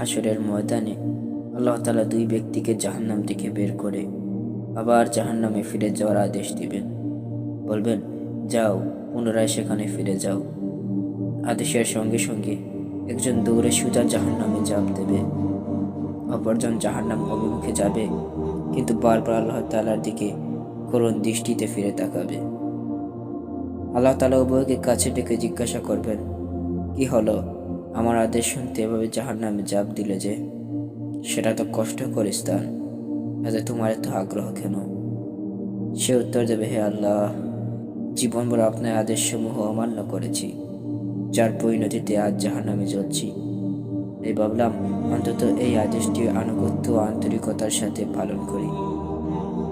হাসরের ময়দানে আল্লাহ তালা দুই ব্যক্তিকে জাহান্নাম থেকে বের করে আবার জাহান্নামে ফিরে যাওয়ার আদেশ দিবেন। বলবেন, যাও, পুনরায় সেখানে ফিরে যাও। আদেশের সঙ্গে সঙ্গে একজন দৌড়ে সুজা জাহান্নামে জাপ দেবে। অপরজন জাহান্নাম অভিমুখে যাবে, কিন্তু বারবার আল্লাহ তালার দিকে করুণ দৃষ্টিতে ফিরে তাকাবে। আল্লাহ তালা উভয়কে কাছে ডেকে জিজ্ঞাসা করবেন, কি হলো? আমার আদেশ শুনতে এভাবে জাহার নামে জাপ দিলে যে, সেটা তো কষ্টকর স্থান এতে তোমার এত আগ্রহ কেন? সে উত্তর দেবে, হে আল্লাহ জীবনভর আপনার আদেশসমূহ অমান্য করেছি, যার পরিণতিতে আজ জাহার নামে জ্বলছি এই ভাবলাম, অন্তত এই আদেশটি আনুগত্য আন্তরিকতার সাথে পালন করি।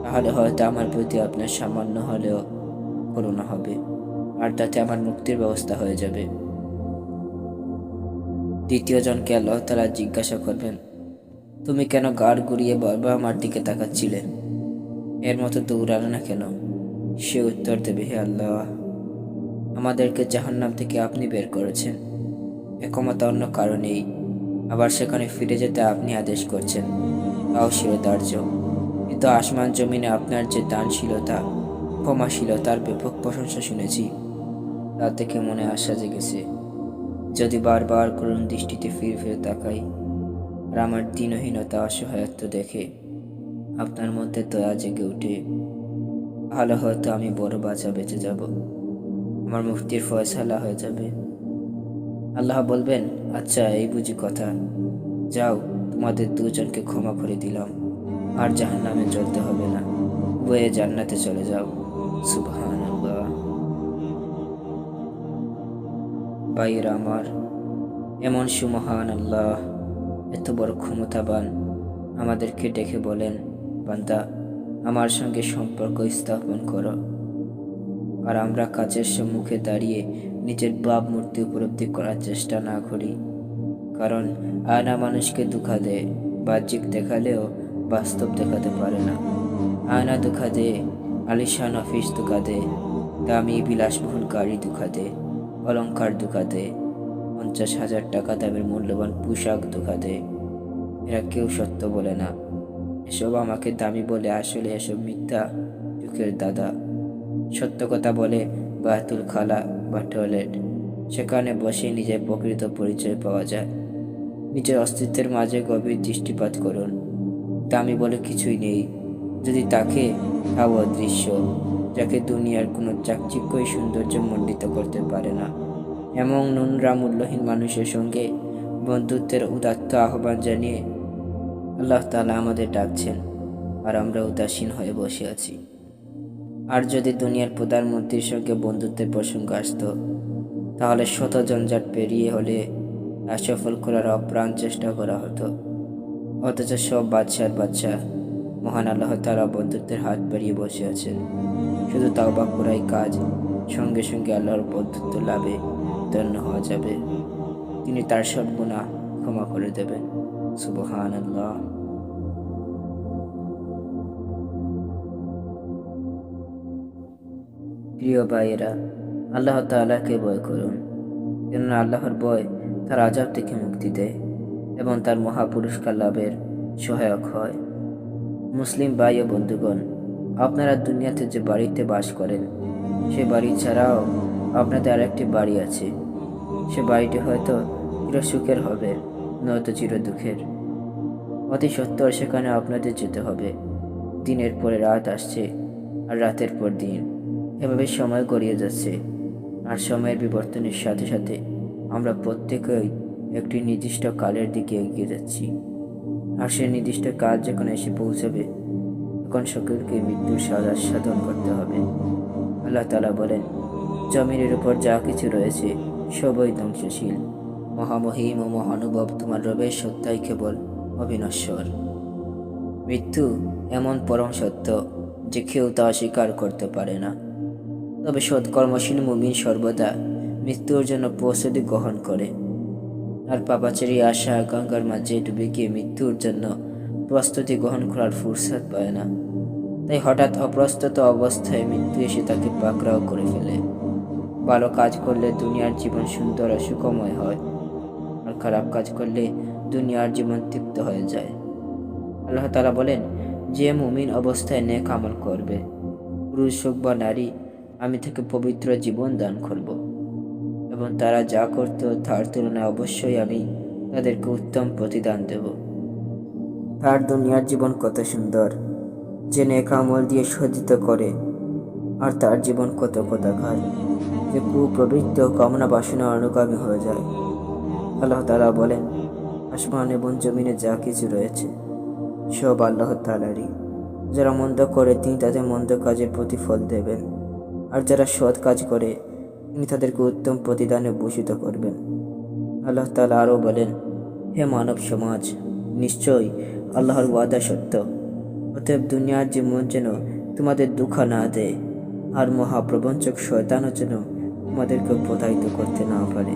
তাহলে হয়তো আমার প্রতি আপনার সামান্য হলেও করুণা হবে, আর তাতে আমার মুক্তির ব্যবস্থা হয়ে যাবে। দ্বিতীয় জনকে আল্লাহ তালা জিজ্ঞাসা করবেন, তুমি কেন গাড় গুড়িয়ে বারবার আমার দিকে তাকাচ্ছিলে? এর মতো দৌড়ালে না কেন? সে উত্তর দেবে, হে আল্লাহ, আমাদেরকে জাহান্নাম থেকে আপনি বের করেছেন। একমতা অন্য কারণেই আবার সেখানে ফিরে যেতে আপনি আদেশ করছেন। তাও শিরোধার্য। কিন্তু আসমান জমিনে আপনার যে দানশীলতা, ক্ষমাশীলতার ব্যাপক প্রশংসা শুনেছি, তা থেকে মনে আশা জেগেছে। যদি বারবার করুণ দৃষ্টিতে ফিরে ফিরে তাকাই আর আমার দিনহীনতা, অসহায়ত্ব দেখে আপনার মধ্যে দয়া জেগে উঠে, ভালো হয়তো আমি বড় বাঁচা বেঁচে যাব। আমার মুক্তির ফয়সালা হয়ে যাবে। আল্লাহ বলবেন আচ্ছা এই বুঝি কথা। যাও, তোমাদের দুজনকে ক্ষমা করে দিলাম। আর জাহান নামে চলতে হবে না। বয়ে জান্নাতে চলে যাও। সুবহান আল্লাহ আমার। এমন সুমহান আল্লাহ, এত বড় ক্ষমতাবান, আমাদেরকে ডেকে বলেন, বান্দা, আমার সঙ্গে সম্পর্ক স্থাপন করো। আর আমরা কাজের সম্মুখে দাঁড়িয়ে নিজের বাপ মূর্তি উপলব্ধি করার চেষ্টা না করি। কারণ আয়না মানুষকে দুঃখা দেয়, বাহ্যিক দেখালেও বাস্তব দেখাতে পারে না। আয়না দুঃখা দেয়, আলিশান অফিস দুঃখা দেয়, দামি বিলাসবহুল গাড়ি দুঃখা দেয়। অলংকার দুঃখা দেয় পঞ্চাশ হাজার টাকা দামের মূল্যবান পোশাক দেয় এরা কেউ সত্য বলে না। এসব আমাকে দামি বলে আসলে এসব মিথ্যা চোখের দাদা। সত্য কথা বলে বাতুল খালা বা টয়লেট। সেখানে বসে নিজের প্রকৃত পরিচয় পাওয়া যায়। নিজের অস্তিত্বের মাঝে গভীর দৃষ্টিপাত করুন। দামি বলে কিছুই নেই। যদি তাকে তাও অদৃশ্য যাকে দুনিয়ার কোনো চাকচিক্যই সৌন্দর্য মণ্ডিত করতে পারে না। এমন নোংরা মূল্যহীন মানুষের সঙ্গে বন্ধুত্বের উদাত্ত আহ্বান জানিয়ে আল্লাহ তালা আমাদের ডাকছেন আর আমরা উদাসীন হয়ে বসে আছি। আর যদি দুনিয়ার প্রধানমন্ত্রীর সঙ্গে বন্ধুত্বের প্রসঙ্গ আসত, তাহলে শত জঞ্জাট পেরিয়ে হলে তা সফল করার অপ্রাণ চেষ্টা করা হতো। অথচ সব বাচ্চার বাচ্চা মহান আল্লাহ তারা বন্ধুত্বের হাত বাড়িয়ে বসে আছেন। শুধু তাওবা করাই কাজ, সঙ্গে সঙ্গে আল্লাহর বন্ধুত্ব লাভে ধন্য হওয়া যাবে। তিনি তার সব গুণা ক্ষমা করে দেবেন। সুবহান আল্লাহ প্রিয় ভাইয়েরা, আল্লাহ তাআলাকে ভয় করুন, কেননা আল্লাহর ভয় তার আজাব থেকে মুক্তি দেয় এবং তার মহাপুরস্কার লাভের সহায়ক হয়। মুসলিম ভাই ও বন্ধুগণ, আপনারা দুনিয়াতে যে বাড়িতে বাস করেন, সে বাড়ি ছাড়াও আপনাদের আরেকটি বাড়ি আছে। সে বাড়িটি হয়তো চির সুখের হবে, নয়তো চির দুঃখের অতি সত্তর সেখানে আপনাদের যেতে হবে। দিনের পরে রাত আসছে আর রাতের পর দিন। এভাবে সময় গড়িয়ে যাচ্ছে। আর সময়ের বিবর্তনের সাথে সাথে আমরা প্রত্যেকেই একটি নির্দিষ্ট কালের দিকে এগিয়ে যাচ্ছি। আর সে নির্দিষ্ট কাজ যখন এসে পৌঁছাবে, তখন সকলকে মৃত্যুর সাজা সাধন করতে হবে। আল্লাহ তালা বলেন, জমিনের উপর যা কিছু রয়েছে, সবই ধ্বংসশীল। মহামহিম ও মহানুভব তোমার রবের সত্যাই কেবল অবিনশ্বর। মৃত্যু এমন পরম সত্য যে কেউ তা অস্বীকার করতে পারে না। তবে সৎকর্মশীল মুমিন সর্বদা মৃত্যুর জন্য প্রস্তুতি গ্রহণ করে। আর পাপাচারী আশা আকাঙ্ক্ষার মাঝে ডুবে গিয়ে মৃত্যুর জন্য প্রস্তুতি গ্রহণ করার ফুরসাদ পায় না। তাই হঠাৎ অপ্রস্তুত অবস্থায় মৃত্যু এসে তাকে পাকড়াও করে ফেলে। ভালো কাজ করলে দুনিয়ার জীবন সুন্দর ও সুখময় হয়, আর খারাপ কাজ করলে দুনিয়ার জীবন তৃপ্ত হয়ে যায়। আল্লাহ তালা বলেন, যে মুমিন অবস্থায় নেক আমল করবে, পুরুষ হোক বা নারী, আমি থেকে পবিত্র জীবন দান করব। এবং তারা যা করত তার তুলনায় অবশ্যই আমি তাদেরকে উত্তম প্রতিদান দেব। তার দুনিয়ার জীবন কত সুন্দর, যে নেক আমল দিয়ে সজ্জিত করে, আর তার জীবন কত কথাকার যে কুপ্রবৃত্ত কামনা বাসনা অনুগামী হয়ে যায়। আল্লাহ তালা বলেন, আসমান এবং জমিনে যা কিছু রয়েছে, সব আল্লাহ তালারই যারা মন্দ করে তিনি তাদের মন্দ কাজের প্রতিফল দেবেন, আর যারা সৎ কাজ করে তিনি তাদেরকে উত্তম প্রতিদানে ভূষিত করবেন। আল্লাহ তালা আরও বলেন, হে মানব সমাজ, নিশ্চয়ই আল্লাহর ওয়াদা সত্য। অতএব দুনিয়ার জীবন যেন তোমাদের দুঃখ না দেয়, আর মহাপ্রবঞ্চক শয়তানও যেন তোমাদেরকে প্রতারিত করতে না পারে।